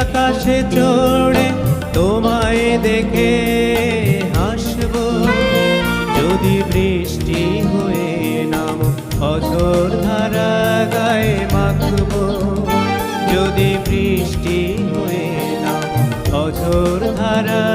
আকাশে চড়ে তোমায় দেখে হাসব। যদি বৃষ্টি হয়ে নাম অঝোর ধারা গায়ে মাখব। যদি বৃষ্টি হয়ে নাম অঝোর ধারা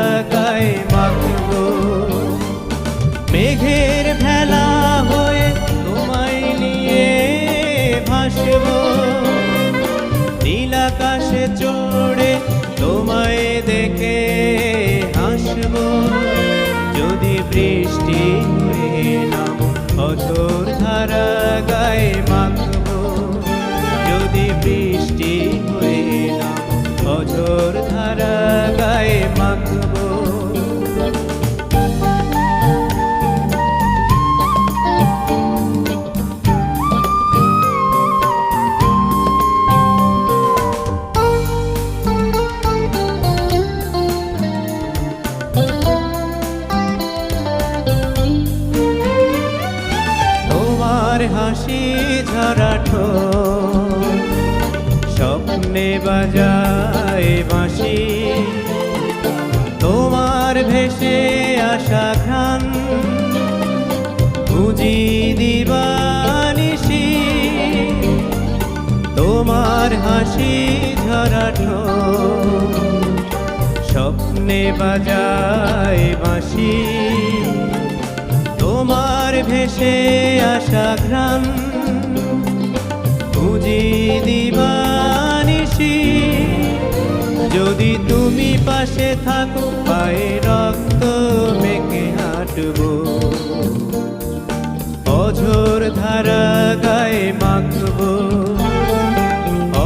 হাসি ঝরাঠো। স্বপ্নে বাজায় বাঁশি। তোমার ভেসে আসা ঘ্রাণ। বুঝি দিবানিসি তোমার হাসি ঝরাঠো। স্বপ্নে বাজায় বাঁশি। তোমার ভেসে আসা ঘ্রাণ। বুঝি দিবানিসি যদি তুমি পাশে থাকো, পায়ে রক্ত মেকে হাঁটবো। অঝোর ধারা গায়ে মাখবো।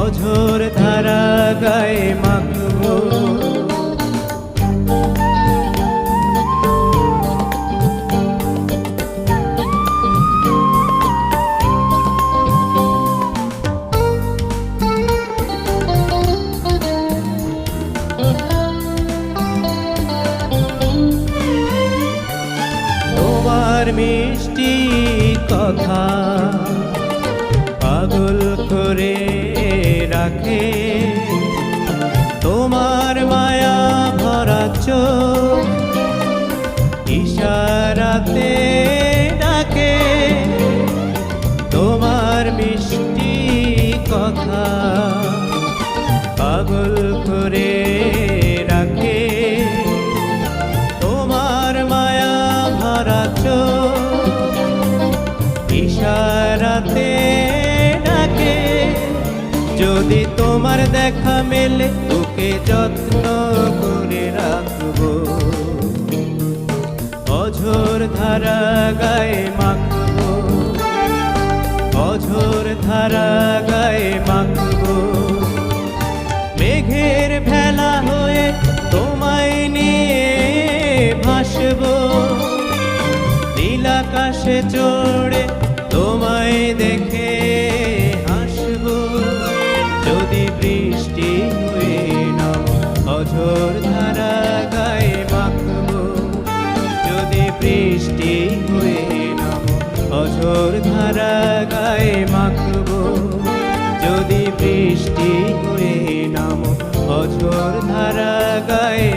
অঝোর ধারা গায়ে মাখবো। মিষ্টি কথা পাগল করে রাখে। তোমার মায়া ভরা চোখ ইশারাতে ডাকে। তোমার মিষ্টি কথা পাগল করে ইশারাতে ডাকে। যদি তোমার দেখা মেলে, তোকে যত্ন করে রাখব। অঝোর ধারা গায়ে মাখবো। অঝোর ধারা গায়ে মাখবো। মেঘের ভেলা হয়ে তোমায় নিয়ে ভাসব। নীল আকাশে চড়ে দেখে হাসব। যদি বৃষ্টি হয়ে অঝোর ধারা গায়ে মাখব। যদি বৃষ্টি হয়ে ধারা গায়ে যদি বৃষ্টি হয়ে নাম অঝোর ধারা গায়ে